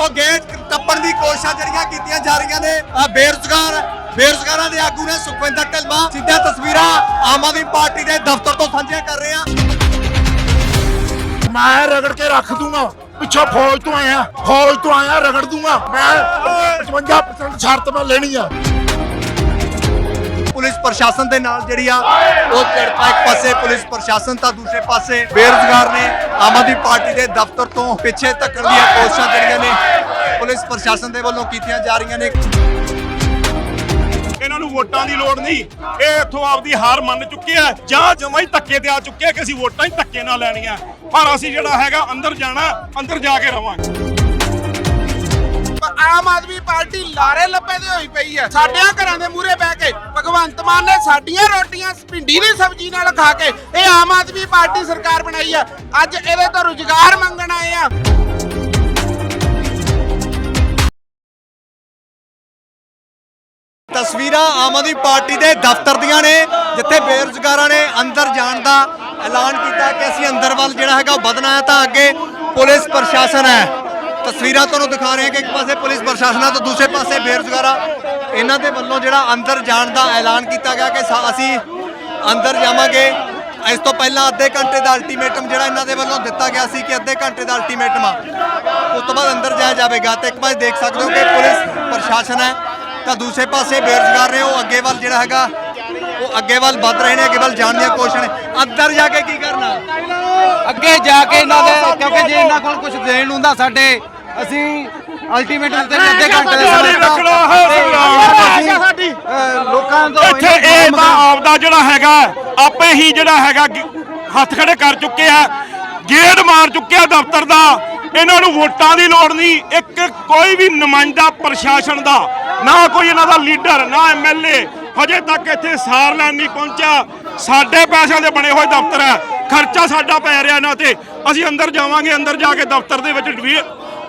ਉਹ ਗੇਟ ਟੱਪਣ ਦੀ ਕੋਸ਼ਿਸ਼ਾਂ ਜਿਹੜੀਆਂ ਕੀਤੀਆਂ ਜਾ ਰਹੀਆਂ ਨੇ, ਆਹ ਬੇਰੁਜ਼ਗਾਰ, ਬੇਰੁਜ਼ਗਾਰਾਂ ਦੇ ਆਗੂ ਨੇ ਸੁਖਵਿੰਦਰ ਢਿਲਮਾ ਸਿੱਧਾ ਤਸਵੀਰਾਂ ਆਮ ਆਦਮੀ ਪਾਰਟੀ ਦੇ ਦਫ਼ਤਰ ਤੋਂ ਸਾਂਝੀਆਂ ਕਰ ਰਹੇ ਹਾਂ। ਮੈਂ ਰਗੜ ਕੇ ਰੱਖ ਦੂੰਗਾ। ਪਿੱਛੋਂ ਫੌਜ ਤੋਂ ਆਇਆ, ਫੌਜ ਤੋਂ ਆਇਆ, ਰਗੜ ਦੂੰਗਾ। ਮੈਂ 55% ਸ਼ਰਤ ਮੈਂ ਲੈਣੀ ਆ। ਪੁਲਿਸ ਪ੍ਰਸ਼ਾਸਨ ਦੇ ਨਾਲ ਜਿਹੜੀ ਆ, ਉਹ ਝੜਪਾ ਇੱਕ ਪਾਸੇ ਪੁਲਿਸ ਪ੍ਰਸ਼ਾਸਨ ਤਾਂ ਦੂਸਰੇ ਪਾਸੇ ਬੇਰੁਜ਼ਗਾਰ ਨੇ, ਆਮ ਆਦਮੀ ਪਾਰਟੀ ਦੇ ਦਫ਼ਤਰ ਤੋਂ ਪਿੱਛੇ ਧੱਕਣ ਦੀਆਂ ਕੋਸ਼ਿਸ਼ਾਂ ਜਿਹੜੀਆਂ ਨੇ ਪੁਲਿਸ ਪ੍ਰਸ਼ਾਸਨ ਦੇ ਵੱਲੋਂ ਕੀਤੀਆਂ ਜਾ ਰਹੀਆਂ ਨੇ। ਇਹਨਾਂ ਨੂੰ ਵੋਟਾਂ ਦੀ ਲੋੜ ਨਹੀਂ। ਇਹ ਇੱਥੋਂ ਆਪਦੀ ਹਾਰ ਮੰਨ ਚੁੱਕੇ ਆ ਜਾਂ ਜਮਾਂ ਹੀ ਧੱਕੇ ਤੇ ਆ ਚੁੱਕੇ ਕਿ ਅਸੀਂ ਵੋਟਾਂ ਹੀ ਧੱਕੇ ਨਾਲ ਲੈਣੀਆਂ। ਪਰ ਅਸੀਂ ਜਿਹੜਾ ਹੈਗਾ, ਅੰਦਰ ਜਾਣਾ, ਅੰਦਰ ਜਾ ਕੇ ਰਵਾਂਗੇ। ਆਮ ਆਦਮੀ ਪਾਰਟੀ ਲਾਰੇ ਲੱਪੇ ਤੇ ਹੋਈ ਪਈ ਹੈ। ਸਾਡਿਆਂ ਘਰਾਂ ਦੇ ਮੂਹਰੇ ਬਹਿ ਕੇ ਭਗਵੰਤ ਮਾਨ ਨੇ ਸਾਡੀਆਂ ਰੋਟੀਆਂ, ਭਿੰਡੀ ਦੀ ਸਬਜ਼ੀ ਨਾਲ ਖਾ ਕੇ ਇਹ ਆਮ ਆਦਮੀ ਪਾਰਟੀ ਸਰਕਾਰ ਬਣਾਈ ਹੈ। ਅੱਜ ਇਹਦੇ ਤੋਂ ਰੁਜ਼ਗਾਰ ਮੰਗਣ ਆਏ ਆ। ਤਸਵੀਰਾਂ ਆਮ ਆਦਮੀ ਪਾਰਟੀ ਦੇ ਦਫ਼ਤਰ ਦੀਆਂ ਨੇ, ਜਿੱਥੇ ਬੇਰੁਜ਼ਗਾਰਾਂ ਨੇ ਅੰਦਰ ਜਾਣ ਦਾ ਐਲਾਨ ਕੀਤਾ ਕਿ ਅਸੀਂ ਅੰਦਰ ਵੱਲ ਜਿਹੜਾ ਹੈਗਾ ਉਹ ਵਧਣਾ ਹੈ ਤਾਂ ਅੱਗੇ ਪੁਲਿਸ ਪ੍ਰਸ਼ਾਸਨ ਹੈ। ਤਸਵੀਰਾਂ ਤੁਹਾਨੂੰ ਦਿਖਾ ਰਹੇ ਹਾਂ ਕਿ ਇੱਕ ਪਾਸੇ ਪੁਲਿਸ ਪ੍ਰਸ਼ਾਸਨ ਹੈ ਤਾਂ ਦੂਸਰੇ ਪਾਸੇ ਬੇਰੁਜ਼ਗਾਰਾਂ ਇਹਨਾਂ ਦੇ ਵੱਲੋਂ ਜਿਹੜਾ ਅੰਦਰ ਜਾਣ ਦਾ ਐਲਾਨ ਕੀਤਾ ਗਿਆ ਕਿ ਸਾ- ਅਸੀਂ ਅੰਦਰ ਜਾਵਾਂਗੇ। ਇਸ ਤੋਂ ਪਹਿਲਾਂ ਅੱਧੇ ਘੰਟੇ ਦਾ ਅਲਟੀਮੇਟਮ ਜਿਹੜਾ ਇਹਨਾਂ ਦੇ ਵੱਲੋਂ ਦਿੱਤਾ ਗਿਆ ਸੀ ਕਿ ਅੱਧੇ ਘੰਟੇ ਦਾ ਅਲਟੀਮੇਟਮ ਆ। ਉਸ ਤੋਂ ਬਾਅਦ ਅੰਦਰ ਜਾਇਆ ਜਾਵੇਗਾ ਤੇ ਇੱਕ ਪਾਸੇ ਦੇਖ ਸਕਦੇ ਹੋ ਕਿ ਪੁਲਿਸ ਪ੍ਰਸ਼ਾਸਨ ਹੈ ਤਾਂ ਦੂਸਰੇ ਪਾਸੇ ਬੇਰੁਜ਼ਗਾਰ ਨੇ, ਉਹ ਅੱਗੇ ਵੱਲ ਜਿਹੜਾ ਹੈਗਾ, ਉਹ ਅੱਗੇ ਵੱਲ ਵੱਧ ਰਹੇ ਨੇ, ਅੱਗੇ ਵੱਲ ਜਾਣ ਦੀਆਂ ਕੋਸ਼ਿਸ਼ਾਂ ਨੇ। ਅੰਦਰ ਜਾ ਕੇ ਕੀ ਕਰਨਾ? ਅੱਗੇ ਜਾ ਕੇ ਇਹਨਾਂ ਦੇ ਕਿਉਂਕਿ ਜੇ ਇਹਨਾਂ ਕੋਲ ਕੁਝ ਦੇਣ ਹੁੰਦਾ ਸਾਡੇ ਅਸੀਂ ਅਲਟੀਮੇਟ ਨੇ ਅੱਧੇ ਘੰਟੇ ਦੇ ਸਮੇਂ। ਅਹ, ਲੋਕਾਂ ਤੋਂ ਇੱਥੇ ਇਹ ਤਾਂ ਆਪਦਾ ਜਿਹੜਾ ਹੈਗਾ ਆਪੇ ਹੀ ਜਿਹੜਾ ਹੈਗਾ ਹੱਥ ਖੜੇ ਕਰ ਚੁੱਕੇ ਆ ਗੇੜ ਮਾਰ ਚੁੱਕੇ ਆ ਦਫ਼ਤਰ ਦਾ। ਇਹਨਾਂ ਨੂੰ ਵੋਟਾਂ ਦੀ ਲੋੜ ਨਹੀਂ ਇੱਕ ਕੋਈ ਵੀ ਨੁਮਾਇੰਦਾ ਪ੍ਰਸ਼ਾਸਨ ਦਾ ਨਾ ਕੋਈ ਇਹਨਾਂ ਦਾ ਲੀਡਰ ਨਾ ਐਮਐਲਏ ਹਜੇ ਤੱਕ ਇੱਥੇ ਸਾਰ ਲੈਣ ਨਹੀਂ ਪਹੁੰਚਿਆ। ਸਾਡੇ ਪੈਸਿਆਂ ਦੇ ਬਣੇ ਹੋਏ ਦਫ਼ਤਰ ਹੈ। ਖਰਚਾ ਸਾਡਾ ਪੈ ਰਿਹਾ ਇਹਨਾਂ ਤੇ। ਅਸੀਂ ਅੰਦਰ ਜਾਵਾਂਗੇ ਅੰਦਰ ਜਾ ਕੇ ਦਫ਼ਤਰ ਦੇ ਵਿੱਚ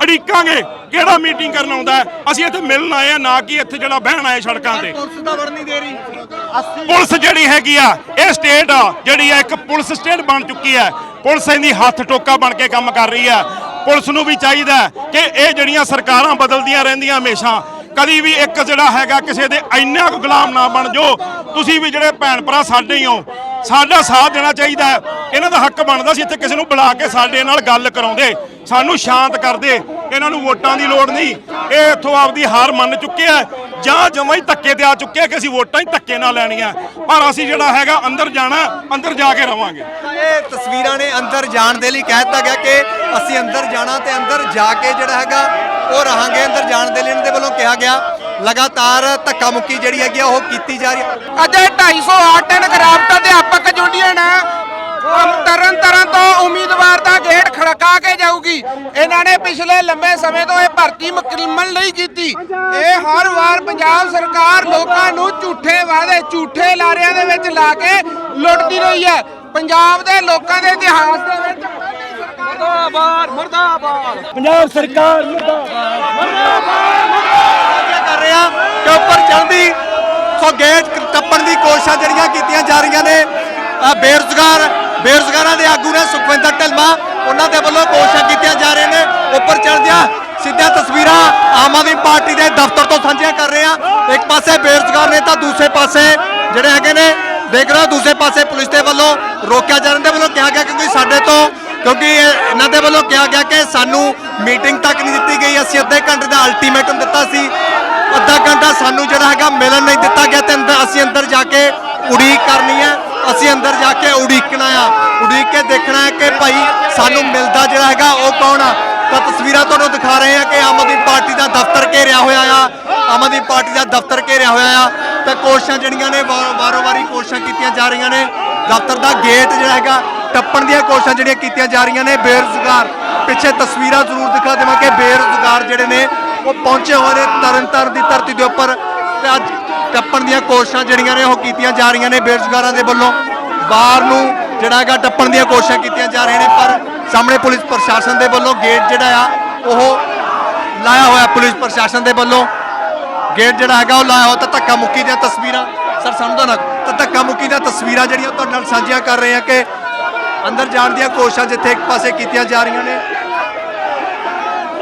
ਅੜੀਕਾਂਗੇ ਕਿਹੜਾ ਮੀਟਿੰਗ ਕਰਨ ਆਉਂਦਾ ਹੈ? ਅਸੀਂ ਇੱਥੇ ਮਿਲਣ ਆਏ ਆ ਨਾ ਕਿ ਇੱਥੇ ਜਿਹੜਾ ਬਹਿਣ ਆਏ ਸੜਕਾਂ ਤੇ। ਪੁਲਿਸ ਤਾਂ ਵੜ ਨਹੀਂ ਦੇ ਰਹੀ। ਪੁਲਿਸ ਜਿਹੜੀ ਹੈਗੀ ਆ ਇਹ ਸਟੇਟ ਆ ਜਿਹੜੀ ਆ ਇੱਕ ਪੁਲਿਸ ਸਟੇਟ ਬਣ ਚੁੱਕੀ ਹੈ ਪੁਲਿਸ ਇਹਦੀ ਹੱਥ ਟੋਕਾ ਬਣ ਕੇ ਕੰਮ ਕਰ ਰਹੀ ਹੈ ਪੁਲਿਸ ਨੂੰ ਵੀ ਚਾਹੀਦਾ ਕਿ ਇਹ ਜਿਹੜੀਆਂ ਸਰਕਾਰਾਂ ਬਦਲਦੀਆਂ ਰਹਿੰਦੀਆਂ ਹਮੇਸ਼ਾ ਕਦੀ ਵੀ ਇੱਕ ਜਿਹੜਾ ਹੈਗਾ ਕਿਸੇ ਦੇ ਇੰਨਾ ਕੁ ਗੁਲਾਮ ਨਾ ਬਣ ਜਾਓ। ਤੁਸੀਂ ਵੀ ਜਿਹੜੇ ਭੈਣ ਭਰਾ ਸਾਡੇ ਹੀ ਹੋ ਸਾਡਾ ਸਾਥ ਦੇਣਾ ਚਾਹੀਦਾ ਇਹਨਾਂ ਦਾ ਹੱਕ ਬਣਦਾ ਸੀ ਇੱਥੇ ਕਿਸੇ ਨੂੰ ਬੁਲਾ ਕੇ ਸਾਡੇ ਨਾਲ ਗੱਲ ਕਰਾਉਂਦੇ। ਸਾਨੂੰ ਸ਼ਾਂਤ ਕਰਦੇ। ਇਹਨਾਂ ਨੂੰ ਵੋਟਾਂ ਦੀ ਲੋੜ ਨਹੀਂ। ਇਹ ਇੱਥੋਂ ਆਪਦੀ ਹਾਰ ਮੰਨ ਚੁੱਕੇ ਆ। ਜਾਂ ਜਮਾਂ ਹੀ ਧੱਕੇ ਤੇ ਆ ਚੁੱਕੇ ਆ ਕਿ ਅਸੀਂ ਵੋਟਾਂ ਹੀ ਧੱਕੇ ਨਾਲ ਲੈਣੀਆਂ। ਪਰ ਅਸੀਂ ਜਿਹੜਾ ਹੈਗਾ ਅੰਦਰ ਜਾਣਾ, ਅੰਦਰ ਜਾ ਕੇ ਰਵਾਂਗੇ। ਇਹ ਤਸਵੀਰਾਂ ਨੇ ਅੰਦਰ ਜਾਣ ਦੇ ਲਈ ਕਹਿ ਦਿੱਤਾ ਗਿਆ ਕਿ ਅਸੀਂ ਅੰਦਰ ਜਾਣਾ ਤੇ ਅੰਦਰ ਜਾ ਕੇ ਜਿਹੜਾ ਹੈਗਾ ਉਹ ਰਹਾਂਗੇ। ਅੰਦਰ ਜਾਣ ਦੇ ਲਈ ਇਹਨਾਂ ਦੇ ਵੱਲੋਂ ਕਿਹਾ ਗਿਆ ਲਗਾਤਾਰ ਧੱਕਾ ਮੁੱਕੀ ਜਿਹੜੀ ਹੈਗੀ ਆ ਉਹ ਕੀਤੀ ਜਾ ਰਹੀ ਹੈ। ਅੱਜ ਇਹ 250 ਆਰਟ ਐਂਡ ਕਰਾਫਟ ਅਧਿਆਪਕ ਯੂਨੀਅਨ ਤਰਨ ਤਰਨ ਤੋਂ ਉਮੀਦਵਾਰ ਦਾ ਗੇਟ ਖੜਕਾ ਕੇ ਜਾਊਗੀ। ਇਹਨਾਂ ਨੇ ਪਿਛਲੇ ਲੰਬੇ ਸਮੇਂ ਤੋਂ ਇਹ ਭਰਤੀ ਮੁਕੰਮਲ ਨਹੀਂ ਕੀਤੀ। ਇਹ ਹਰ ਵਾਰ ਪੰਜਾਬ ਸਰਕਾਰ ਲੋਕਾਂ ਨੂੰ ਝੂਠੇ ਵਾਅਦੇ ਝੂਠੇ ਲਾਰਿਆਂ ਦੇ ਵਿੱਚ ਲਾ ਕੇ ਲੁੱਟਦੀ ਰਹੀ ਹੈ। ਪੰਜਾਬ ਦੇ ਲੋਕਾਂ ਦੇ ਇਤਿਹਾਸ ਦੇ ਵਿੱਚ ਮੁਰਦਾਬਾਦ ਮੁਰਦਾਬਾਦ। ਪੰਜਾਬ ਸਰਕਾਰ ਸਾਂਝਾ ਕਰ ਰਿਹਾ ਕਿ ਉੱਪਰ ਚੜ੍ਹਦੀ ਸੋ ਗੇਟ ਟੱਪਣ ਦੀ ਕੋਸ਼ਿਸ਼ਾਂ ਜਿਹੜੀਆਂ ਕੀਤੀਆਂ ਜਾ ਰਹੀਆਂ ਨੇ। ਬੇਰੁਜ਼ਗਾਰ, ਬੇਰੁਜ਼ਗਾਰਾਂ ਦੇ ਆਗੂ ਨੇ ਸੁਖਵਿੰਦਰ ਢਿਲਮਾ, ਉਹਨਾਂ ਦੇ ਵੱਲੋਂ ਕੋਸ਼ਿਸ਼ਾਂ ਕੀਤੀਆਂ ਜਾ ਰਹੀਆਂ ਨੇ। ਉੱਪਰ ਚੜ੍ਹਦਿਆਂ ਸਿੱਧੀਆਂ ਤਸਵੀਰਾਂ ਆਮ ਆਦਮੀ ਪਾਰਟੀ ਦੇ ਦਫ਼ਤਰ ਤੋਂ ਸਾਂਝੀਆਂ ਕਰ ਰਹੇ ਹਾਂ। ਇੱਕ ਪਾਸੇ ਬੇਰੁਜ਼ਗਾਰ ਨੇ ਤਾਂ ਦੂਸਰੇ ਪਾਸੇ ਜਿਹੜੇ ਹੈਗੇ ਨੇ, ਦੇਖ ਰਹੇ ਹੋ, ਦੂਸਰੇ ਪਾਸੇ ਪੁਲਿਸ ਦੇ ਵੱਲੋਂ ਰੋਕਿਆ ਜਾ ਰਿਹਾ, ਦੇ ਵੱਲੋਂ ਕਿਹਾ ਗਿਆ ਕਿਉਂਕਿ ਸਾਡੇ ਤੋਂ, ਕਿਉਂਕਿ ਇਹਨਾਂ ਦੇ ਵੱਲੋਂ ਕਿਹਾ ਗਿਆ ਕਿ ਸਾਨੂੰ ਮੀਟਿੰਗ ਤੱਕ ਨਹੀਂ ਦਿੱਤੀ ਗਈ। ਅਸੀਂ ਅੱਧੇ ਘੰਟੇ ਦਾ ਅਲਟੀਮੇਟਮ ਦਿੱਤਾ ਸੀ। ਅੱਧਾ ਘੰਟਾ ਸਾਨੂੰ ਜਿਹੜਾ ਹੈਗਾ ਮਿਲਣ ਨਹੀਂ ਦਿੱਤਾ ਗਿਆ ਤੇ ਅੰਦਰ ਅਸੀਂ ਅੰਦਰ ਜਾ ਕੇ ਉਡੀਕ ਕਰਨੀ ਹੈ। ਅਸੀਂ ਅੰਦਰ ਜਾ ਕੇ ਉਡੀਕਣਾ ਆ। ਉਡੀਕ ਕੇ ਦੇਖਣਾ ਹੈ ਕਿ ਭਾਈ ਸਾਨੂੰ ਮਿਲਦਾ ਜਿਹੜਾ ਹੈਗਾ ਉਹ ਕੌਣ ਆ। ਤਾਂ ਤਸਵੀਰਾਂ ਤੁਹਾਨੂੰ ਦਿਖਾ ਰਹੇ ਆ ਕਿ ਆਮ ਆਦਮੀ ਪਾਰਟੀ ਦਾ ਦਫ਼ਤਰ ਘੇਰਿਆ ਹੋਇਆ ਆ। ਆਮ ਆਦਮੀ ਪਾਰਟੀ ਦਾ ਦਫ਼ਤਰ ਘੇਰਿਆ ਹੋਇਆ ਆ। ਤਾਂ ਕੋਸ਼ਿਸ਼ਾਂ ਜਿਹੜੀਆਂ ਨੇ ਵਾ- ਵਾਰੋ ਵਾਰੀ ਕੋਸ਼ਿਸ਼ਾਂ ਕੀਤੀਆਂ ਜਾ ਰਹੀਆਂ ਨੇ। ਦਫ਼ਤਰ ਦਾ ਗੇਟ ਜਿਹੜਾ ਹੈਗਾ, ਟੱਪਣ ਦੀਆਂ ਕੋਸ਼ਿਸ਼ਾਂ ਜਿਹੜੀਆਂ ਕੀਤੀਆਂ ਜਾ ਰਹੀਆਂ ਨੇ। ਬੇਰੁਜ਼ਗਾਰ। ਪਿੱਛੇ ਤਸਵੀਰਾਂ ਜ਼ਰੂਰ ਦਿਖਾ ਦੇਵਾਂ ਕਿ ਬੇਰੁਜ਼ਗਾਰ ਜਿਹੜੇ ਨੇ ਉਹ ਪਹੁੰਚੇ ਹੋਏ ਨੇ ਤਰਨਤਾਰਨ ਦੀ ਧਰਤੀ ਦੇ ਉੱਪਰ ਤੇ ਅੱਜ ਟੱਪਣ ਦੀਆਂ ਕੋਸ਼ਿਸ਼ਾਂ ਜਿਹੜੀਆਂ ਨੇ ਉਹ ਕੀਤੀਆਂ ਜਾ ਰਹੀਆਂ ਨੇ ਬੇਰੁਜ਼ਗਾਰਾਂ ਦੇ ਵੱਲੋਂ। ਬਾਹਰ ਨੂੰ ਜਿਹੜਾ ਹੈਗਾ ਟੱਪਣ ਦੀਆਂ ਕੋਸ਼ਿਸ਼ਾਂ ਕੀਤੀਆਂ ਜਾ ਰਹੀਆਂ ਨੇ, ਪਰ ਸਾਹਮਣੇ ਪੁਲਿਸ ਪ੍ਰਸ਼ਾਸਨ ਦੇ ਵੱਲੋਂ ਗੇਟ ਜਿਹੜਾ ਆ, ਉਹ ਲਾਇਆ ਹੋਇਆ ਪੁਲਿਸ ਪ੍ਰਸ਼ਾਸਨ ਦੇ ਵੱਲੋਂ। ਗੇਟ ਜਿਹੜਾ ਹੈਗਾ ਉਹ ਲਾਇਆ ਹੋਇਆ ਤਾਂ ਧੱਕਾ ਮੁੱਕੀ ਦੀਆਂ ਤਸਵੀਰਾਂ। ਸਰ, ਸਾਨੂੰ ਤਾਂ ਨਾ ਤਾਂ ਧੱਕਾ ਮੁੱਕੀ ਦੀਆਂ ਤਸਵੀਰਾਂ ਜਿਹੜੀਆਂ ਤੁਹਾਡੇ ਨਾਲ ਸਾਂਝੀਆਂ ਕਰ ਰਹੇ ਹਾਂ ਕਿ ਅੰਦਰ ਜਾਣ ਦੀਆਂ ਕੋਸ਼ਿਸ਼ਾਂ ਜਿੱਥੇ ਇੱਕ ਪਾਸੇ ਕੀਤੀਆਂ ਜਾ ਰਹੀਆਂ ਨੇ।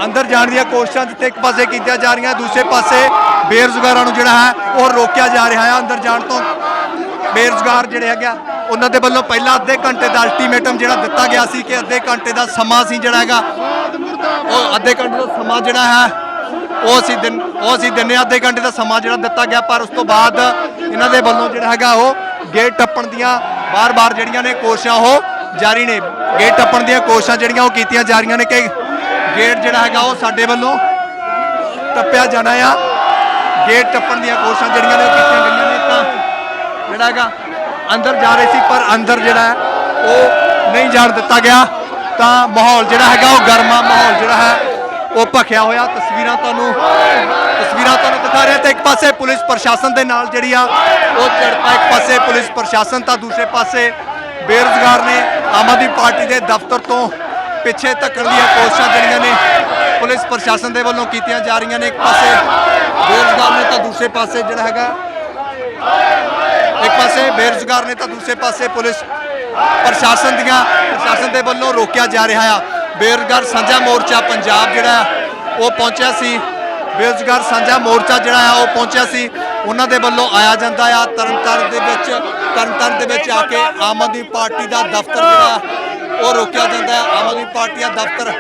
ਅੰਦਰ ਜਾਣ ਦੀਆਂ ਕੋਸ਼ਿਸ਼ਾਂ ਜਿੱਥੇ ਇੱਕ ਪਾਸੇ ਕੀਤੀਆਂ ਜਾ ਰਹੀਆਂ ਦੂਸਰੇ ਪਾਸੇ ਬੇਰੁਜ਼ਗਾਰਾਂ ਨੂੰ ਜਿਹੜਾ ਹੈ ਉਹ ਰੋਕਿਆ ਜਾ ਰਿਹਾ ਹੈ। ਅੰਦਰ ਜਾਣ ਤੋਂ ਬੇਰੁਜ਼ਗਾਰ ਜਿਹੜੇ ਹੈਗਾ ਉਹਨਾਂ ਦੇ ਵੱਲੋਂ ਪਹਿਲਾਂ ਅੱਧੇ ਘੰਟੇ ਦਾ ਅਲਟੀਮੇਟਮ ਜਿਹੜਾ ਦਿੱਤਾ ਗਿਆ ਸੀ ਕਿ ਅੱਧੇ ਘੰਟੇ ਦਾ ਸਮਾਂ ਸੀ ਜਿਹੜਾ ਹੈਗਾ ਉਹ ਅੱਧੇ ਘੰਟੇ ਦਾ ਸਮਾਂ ਜਿਹੜਾ ਹੈ ਉਹ ਅਸੀਂ ਦਿਨ ਉਹ ਅਸੀਂ ਦਿੰਨੇ ਹਾਂ, ਅੱਧੇ ਘੰਟੇ ਦਾ ਸਮਾਂ ਜਿਹੜਾ ਦਿੱਤਾ ਗਿਆ ਪਰ ਉਸ ਤੋਂ ਬਾਅਦ ਇਹਨਾਂ ਦੇ ਵੱਲੋਂ ਜਿਹੜਾ ਹੈਗਾ ਉਹ ਗੇਟ ਟੱਪਣ ਦੀਆਂ ਬਾਰ-ਬਾਰ ਜਿਹੜੀਆਂ ਨੇ ਕੋਸ਼ਿਸ਼ਾਂ ਉਹ ਜਾਰੀ ਨੇ। ਗੇਟ ਟੱਪਣ ਦੀਆਂ ਕੋਸ਼ਿਸ਼ਾਂ ਜਿਹੜੀਆਂ ਉਹ ਕੀਤੀਆਂ ਜਾ ਰਹੀਆਂ ਨੇ ਕਿ ਗੇਟ ਜਿਹੜਾ ਹੈਗਾ ਉਹ ਸਾਡੇ ਵੱਲੋਂ ਟੱਪਿਆ ਜਾਣਾ ਆ। ਗੇਟ ਟੱਪਣ ਦੀਆਂ ਕੋਸ਼ਿਸ਼ਾਂ ਜਿਹੜੀਆਂ ਨੇ ਉਹ ਕੀਤੀਆਂ ਗਈਆਂ ਨੇ ਤਾਂ ਜਿਹੜਾ ਹੈਗਾ ਅੰਦਰ ਜਾ ਰਹੇ ਸੀ, ਪਰ ਅੰਦਰ ਜਿਹੜਾ ਹੈ ਉਹ ਨਹੀਂ ਜਾਣ ਦਿੱਤਾ ਗਿਆ। ਤਾਂ ਮਾਹੌਲ ਜਿਹੜਾ ਹੈਗਾ ਉਹ ਗਰਮਾ ਮਾਹੌਲ ਜਿਹੜਾ ਹੈ ਉਹ ਭਖਿਆ ਹੋਇਆ। ਤਸਵੀਰਾਂ ਤੁਹਾਨੂੰ ਤਸਵੀਰਾਂ ਤੁਹਾਨੂੰ ਦਿਖਾ ਰਿਹਾ ਤੇ ਇੱਕ ਪਾਸੇ ਪੁਲਿਸ ਪ੍ਰਸ਼ਾਸਨ ਦੇ ਨਾਲ ਜਿਹੜੀ ਆ, ਉਹ ਝੜਪਾ ਇੱਕ ਪਾਸੇ ਪੁਲਿਸ ਪ੍ਰਸ਼ਾਸਨ ਤਾਂ ਦੂਸਰੇ ਪਾਸੇ ਬੇਰੁਜ਼ਗਾਰ ਨੇ। ਆਮ ਆਦਮੀ ਪਾਰਟੀ ਦੇ ਦਫ਼ਤਰ ਤੋਂ ਪਿੱਛੇ ਧੱਕਣ ਦੀਆਂ ਕੋਸ਼ਿਸ਼ਾਂ ਜਿਹੜੀਆਂ ਨੇ ਪੁਲਿਸ ਪ੍ਰਸ਼ਾਸਨ ਦੇ ਵੱਲੋਂ ਕੀਤੀਆਂ ਜਾ ਰਹੀਆਂ ਨੇ। ਇੱਕ ਪਾਸੇ ਬੇਰੁਜ਼ਗਾਰ ਨੇ ਤਾਂ ਦੂਸਰੇ ਪਾਸੇ ਜਿਹੜਾ ਹੈਗਾ ਇੱਕ ਪਾਸੇ ਬੇਰੁਜ਼ਗਾਰ ਨੇ ਤਾਂ ਦੂਸਰੇ ਪਾਸੇ ਪੁਲਿਸ ਪ੍ਰਸ਼ਾਸਨ ਦੀਆਂ ਪ੍ਰਸ਼ਾਸਨ ਦੇ ਵੱਲੋਂ ਰੋਕਿਆ ਜਾ ਰਿਹਾ ਆ। ਬੇਰੁਜ਼ਗਾਰ ਸਾਂਝਾ ਮੋਰਚਾ ਪੰਜਾਬ ਜਿਹੜਾ ਆ, ਉਹ ਪਹੁੰਚਿਆ ਸੀ। ਬੇਰੁਜ਼ਗਾਰ ਸਾਂਝਾ ਮੋਰਚਾ ਜਿਹੜਾ ਆ ਉਹ ਪਹੁੰਚਿਆ ਸੀ। ਉਹਨਾਂ ਦੇ ਵੱਲੋਂ ਆਇਆ ਜਾਂਦਾ ਆ। ਤਰਨਤਾਰਨ ਦੇ ਵਿੱਚ ਤਰਨਤਾਰਨ ਦੇ ਵਿੱਚ ਆ ਕੇ ਆਮ ਆਦਮੀ ਪਾਰਟੀ ਦਾ ਦਫ਼ਤਰ ਜਿਹੜਾ ਉਹ ਰੋਕਿਆ ਜਾਂਦਾ ਹੈ। ਆਮ ਆਦਮੀ ਪਾਰਟੀ ਦਾ ਦਫ਼ਤਰ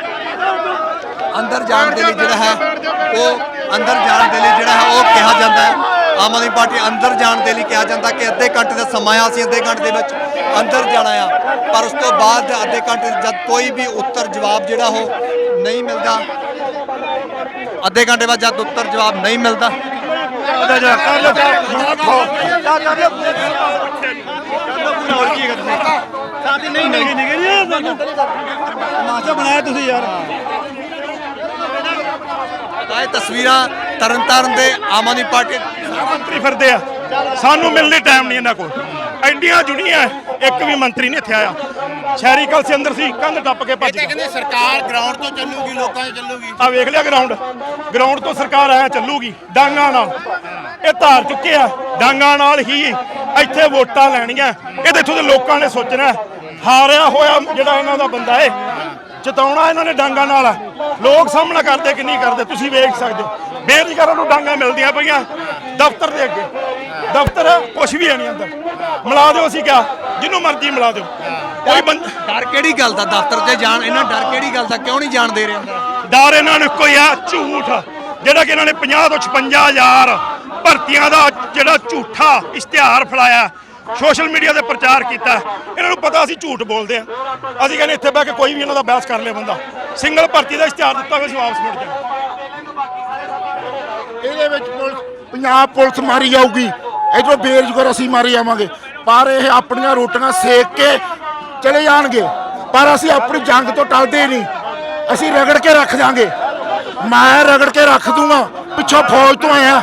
ਅੰਦਰ ਜਾਣ ਦੇ ਲਈ ਜਿਹੜਾ ਹੈ ਉਹ ਅੰਦਰ ਜਾਣ ਦੇ ਲਈ ਜਿਹੜਾ ਹੈ ਉਹ ਕਿਹਾ ਜਾਂਦਾ ਹੈ। ਆਮ ਆਦਮੀ ਪਾਰਟੀ ਅੰਦਰ ਜਾਣ ਦੇ ਲਈ ਕਿਹਾ ਜਾਂਦਾ ਕਿ ਅੱਧੇ ਘੰਟੇ ਦਾ ਸਮਾਂ ਆ ਅਸੀਂ ਅੱਧੇ ਘੰਟੇ ਦੇ ਵਿੱਚ ਅੰਦਰ ਜਾਣਾ ਆ। ਪਰ ਉਸ ਤੋਂ ਬਾਅਦ ਅੱਧੇ ਘੰਟੇ ਜਦ ਕੋਈ ਵੀ ਉੱਤਰ ਜਵਾਬ ਜਿਹੜਾ ਉਹ ਨਹੀਂ ਮਿਲਦਾ ਅੱਧੇ ਘੰਟੇ ਬਾਅਦ ਜਦ ਉੱਤਰ ਜਵਾਬ ਨਹੀਂ ਮਿਲਦਾ ਤਾਂ ਇਹ ਤਸਵੀਰਾਂ ਤਰਨਤਾਰਨ ਦੇ ਆਮ ਆਦਮੀ ਪਾਰਟੀ ਮੰਤਰੀ ਫਿਰਦੇ ਆ। ਸਾਨੂੰ ਮਿਲਣ ਟਾਈਮ ਨਹੀਂ ਇਹਨਾਂ ਕੋਲ। ਐਡੀਆਂ ਜੁੜੀਆਂ ਇੱਕ ਵੀ ਮੰਤਰੀ ਨਹੀਂ ਇੱਥੇ ਆਇਆ। ਸ਼ਹਿਰੀ ਕਲਸੇ ਅੰਦਰ ਸੀ ਕੰਧ ਟੱਪ ਕੇ ਭੱਜ ਗਿਆ। ਕਹਿੰਦੇ ਸਰਕਾਰ ਗਰਾਊਂਡ ਤੋਂ ਚੱਲੂਗੀ ਲੋਕਾਂ 'ਚ ਚੱਲੂਗੀ। ਆ ਵੇਖ ਲਿਆ ਗਰਾਊਂਡ ਗਰਾਊਂਡ ਤੋਂ ਸਰਕਾਰ ਐ ਚੱਲੂਗੀ ਡਾਂਗਾਂ ਨਾਲ। ਇਹ ਧਾਰ ਚੁੱਕੇ ਆ ਡਾਂਗਾਂ ਨਾਲ ਹੀ ਇੱਥੇ ਵੋਟਾਂ ਲੈਣੀਆਂ। ਇਹ ਤੇ ਇੱਥੋਂ ਦੇ ਲੋਕਾਂ ਨੇ ਸੋਚਣਾ ਹਾਰਿਆ ਹੋਇਆ ਜਿਹੜਾ ਇਹਨਾਂ ਦਾ ਬੰਦਾ ਏ ਜਿਤਾਉਣਾ ਇਹਨਾਂ ਨੇ ਡਾਂਗਾਂ ਨਾਲ। ਲੋਕ ਸਾਹਮਣਾ ਕਰਦੇ ਕਿ ਨਹੀਂ ਕਰਦੇ ਤੁਸੀਂ ਵੇਖ ਸਕਦੇ ਹੋ। ਬੇਰੁਜ਼ਗਾਰਾਂ ਨੂੰ ਡਾਂਗਾਂ ਮਿਲਦੀਆਂ ਪਈਆਂ ਦਫ਼ਤਰ ਦੇ ਅੱਗੇ। ਦਫ਼ਤਰ ਕੁਝ ਵੀ ਹੈ ਨਹੀਂ ਅੰਦਰ। ਮਿਲਾ ਦਿਓ ਅਸੀਂ ਕਿਹਾ ਜਿਹਨੂੰ ਮਰਜ਼ੀ ਮਿਲਾ ਦਿਓ। ਕੋਈ ਬੰਦਾ ਡਰ ਕਿਹੜੀ ਗੱਲ ਦਾ? ਦਫ਼ਤਰ 'ਤੇ ਜਾਣ ਇਹਨਾਂ ਡਰ ਕਿਹੜੀ ਗੱਲ ਦਾ? ਕਿਉਂ ਨਹੀਂ ਜਾਣ ਦੇ ਰਹੇ? ਡਰ ਇਹਨਾਂ ਨੂੰ ਕੋਈ ਆ ਝੂਠ। ਜਿਹੜਾ ਕਿ ਇਹਨਾਂ ਨੇ 50 ਤੋਂ 55000 ਭਰਤੀਆਂ ਦਾ ਜਿਹੜਾ ਝੂਠਾ ਇਸ਼ਤਿਹਾਰ ਫਲਾਇਆ ਸੋਸ਼ਲ ਮੀਡੀਆ ਤੇ ਪ੍ਰਚਾਰ ਕੀਤਾ। ਇਹਨਾਂ ਨੂੰ ਪਤਾ ਅਸੀਂ ਝੂਠ ਬੋਲਦੇ ਆ ਅਸੀਂ ਕਹਿੰਦੇ ਇੱਥੇ ਬਹਿ ਕੇ ਕੋਈ ਵੀ ਇਹਨਾਂ ਦਾ ਬਹਿਸ ਕਰ ਲੇ ਬੰਦਾ। ਸਿੰਗਲ ਭਰਤੀ ਦਾ ਇਸ਼ਤਿਹਾਰ ਦਿੱਤਾ ਹੋਵੇ ਅਸੀਂ ਵਾਪਸ ਮੁੜ ਜਾਣਾ ਇਹਦੇ ਵਿੱਚ ਪੁਲਿਸ ਪੰਜਾਬ ਪੁਲਿਸ ਮਾਰੀ ਜਾਊਗੀ। ਇਧਰੋਂ ਬੇਰੁਜ਼ਗਾਰ ਅਸੀਂ ਮਾਰੀ ਜਾਵਾਂਗੇ। ਪਰ ਇਹ ਆਪਣੀਆਂ ਰੋਟੀਆਂ ਸੇਕ ਕੇ ਚਲੇ ਜਾਣਗੇ। ਪਰ ਅਸੀਂ ਆਪਣੀ ਜੰਗ ਤੋਂ ਟਲਦੇ ਨਹੀਂ। ਅਸੀਂ ਰਗੜ ਕੇ ਰੱਖ ਜਾਾਂਗੇ। ਮੈਂ ਰਗੜ ਕੇ ਰੱਖ ਦੂੰਗਾ। ਪਿੱਛੋਂ ਫੌਜ ਤੋਂ ਆਇਆ।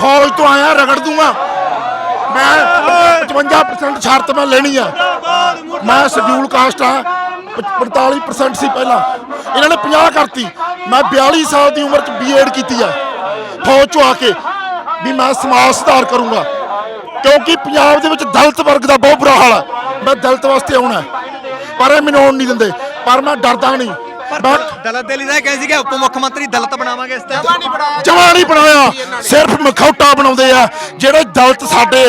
ਫੌਜ ਤੋਂ ਆਇਆ, ਰਗੜ ਦੂੰਗਾ। ਮੈਂ 55% ਸ਼ਰਤ ਮੈਂ ਲੈਣੀ ਆ। ਮੈਂ ਸ਼ਡਿਊਲ ਕਾਸਟ ਆ 45% ਸੀ ਪਹਿਲਾਂ। ਇਹਨਾਂ ਨੇ 50 ਕਰਤੀ। ਮੈਂ 42 ਸਾਲ ਦੀ ਉਮਰ 'ਚ ਬੀਐਡ ਕੀਤੀ ਆ। ਫੌਜ 'ਚੋਂ ਆ ਕੇ ਵੀ ਮੈਂ ਸਮਾਜ ਸੁਧਾਰ ਕਰੂੰਗਾ। ਕਿਉਂਕਿ ਪੰਜਾਬ ਦੇ ਵਿੱਚ ਦਲਿਤ ਵਰਗ ਦਾ ਬਹੁਤ ਬੁਰਾ ਹਾਲ ਹੈ ਮੈਂ ਦਲਿਤ ਵਾਸਤੇ ਆਉਣਾ। ਪਰ ਇਹ ਮੈਨੂੰ ਆਉਣ ਨਹੀਂ ਦਿੰਦੇ। ਪਰ ਮੈਂ ਡਰਦਾ ਨਹੀਂ। ਮੈਂ ਦਲਤ ਦੇ ਲਈ ਤਾਂ ਇਹ ਕਹਿੰਦੇ ਸੀਗੇ ਉਪ ਮੁੱਖ ਮੰਤਰੀ ਦਲਤ ਬਣਾਵਾਂਗੇ ਇਸ ਤੇ ਜਮਾ ਨਹੀਂ ਬਣਾਇਆ। ਸਿਰਫ ਮਖੌਟਾ ਬਣਾਉਂਦੇ ਆ। ਜਿਹੜੇ ਦਲਿਤ ਸਾਡੇ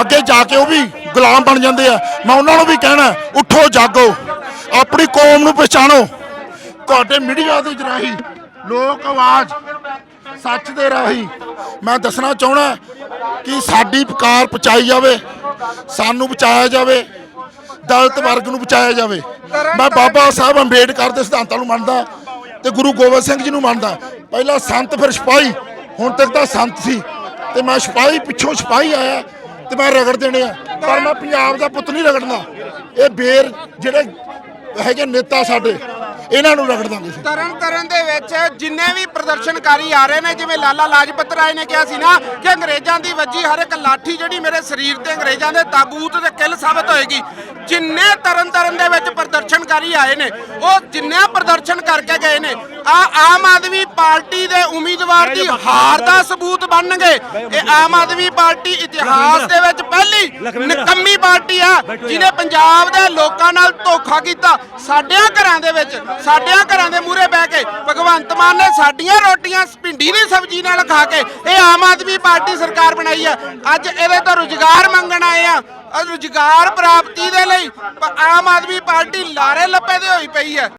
ਅੱਗੇ ਜਾ ਕੇ ਉਹ ਵੀ ਗੁਲਾਮ ਬਣ ਜਾਂਦੇ ਆ। ਮੈਂ ਉਹਨਾਂ ਨੂੰ ਵੀ ਕਹਿਣਾ ਉੱਠੋ ਜਾਗੋ। ਆਪਣੀ ਕੌਮ ਨੂੰ ਪਛਾਣੋ। ਤੁਹਾਡੇ ਮੀਡੀਆ ਦੇ ਰਾਹੀਂ ਲੋਕ ਆਵਾਜ਼ ਸੱਚ ਦੇ ਰਾਹੀਂ ਮੈਂ ਦੱਸਣਾ ਚਾਹਣਾ ਕਿ ਸਾਡੀ ਪੁਕਾਰ ਪਹੁੰਚਾਈ ਜਾਵੇ ਸਾਨੂੰ ਬਚਾਇਆ ਜਾਵੇ। ਦਲਿਤ ਵਰਗ ਨੂੰ ਬਚਾਇਆ ਜਾਵੇ। ਮੈਂ ਬਾਬਾ ਸਾਹਿਬ ਅੰਬੇਡਕਰ ਦੇ ਸਿਧਾਂਤਾਂ ਨੂੰ ਮੰਨਦਾ, ਤੇ ਗੁਰੂ ਗੋਬਿੰਦ ਸਿੰਘ ਜੀ ਨੂੰ ਮੰਨਦਾ। ਪਹਿਲਾਂ ਸੰਤ, ਫਿਰ ਸਿਪਾਹੀ। ਹੁਣ ਤੱਕ ਤਾਂ ਸੰਤ ਸੀ। ਤੇ ਮੈਂ ਸਿਪਾਹੀ, ਪਿੱਛੋਂ ਸਿਪਾਹੀ ਆਇਆ, ਤੇ ਮੈਂ ਰਗੜ ਦੇਣੇ ਆ। ਪਰ ਮੈਂ ਪੰਜਾਬ ਦਾ ਪੁੱਤ ਨਹੀਂ ਰਗੜਨਾ। ਇਹ ਬੇਰ ਜਿਹੜੇ ਹੈਗੇ ਨੇਤਾ ਸਾਡੇ ਇਹਨਾਂ ਨੂੰ ਰਗੜ ਦਾਂਗੇ ਅਸੀਂ। ਤਰਨ ਤਰਨ ਦੇ ਵਿੱਚ ਜਿੰਨੇ ਵੀ ਪ੍ਰਦਰਸ਼ਨਕਾਰੀ ਆ ਰਹੇ ਨੇ, ਜਿਵੇਂ ਲਾਲਾ ਲਾਜਪਤ ਰਾਏ ਨੇ ਕਿਹਾ ਸੀ ਨਾ ਕਿ ਅੰਗਰੇਜ਼ਾਂ ਦੀ ਵੱਜੀ ਹਰ ਇੱਕ ਲਾਠੀ ਜਿਹੜੀ ਮੇਰੇ ਸਰੀਰ ਤੇ ਅੰਗਰੇਜ਼ਾਂ ਦੇ ਤਾਬੂਤ ਤੇ ਕਿੱਲ ਸਾਬਤ ਹੋਏਗੀ ਜਿੰਨੇ ਤਰਨ ਤਰਨ ਦੇ ਵਿੱਚ ਪ੍ਰਦਰਸ਼ਨਕਾਰੀ ਆਏ ਨੇ। ਉਹ ਜਿੰਨੇ ਪ੍ਰਦਰਸ਼ਨ ਕਰਕੇ ਗਏ ਨੇ, ਆ ਆਮ ਆਦਮੀ ਪਾਰਟੀ ਦੇ ਉਮੀਦਵਾਰ ਦੀ ਹਾਰ ਦਾ ਸਬੂਤ ਬਣਨਗੇ। ਇਹ ਆਮ ਆਦਮੀ ਪਾਰਟੀ ਇਤਿਹਾਸ ਦੇ ਵਿੱਚ ਪਹਿਲੀ ਨਿਕੰਮੀ ਪਾਰਟੀ ਆ, ਜਿਹਨੇ ਪੰਜਾਬ ਦੇ ਲੋਕਾਂ ਨਾਲ ਧੋਖਾ ਕੀਤਾ। ਸਾਡਿਆਂ ਘਰਾਂ ਦੇ ਵਿੱਚ, ਸਾਡਿਆਂ ਘਰਾਂ ਦੇ ਮੂਹਰੇ ਬਹਿ ਕੇ ਭਗਵੰਤ ਮਾਨ ਨੇ ਸਾਡੀਆਂ ਰੋਟੀਆਂ ਭਿੰਡੀ ਦੀ ਸਬਜ਼ੀ ਨਾਲ ਖਾ ਕੇ ਇਹ ਆਮ ਆਦਮੀ ਪਾਰਟੀ ਸਰਕਾਰ ਬਣਾਈ ਆ। ਅੱਜ ਇਹਦੇ ਤੋਂ ਰੁਜ਼ਗਾਰ ਮੰਗਣ ਆਏ ਆ। ਰੁਜ਼ਗਾਰ ਪ੍ਰਾਪਤੀ ਦੇ ਲਈ ਪ- ਆਮ ਆਦਮੀ ਪਾਰਟੀ ਲਾਰੇ ਲੱਪੇ ਦੇ ਹੋਈ ਪਈ ਹੈ।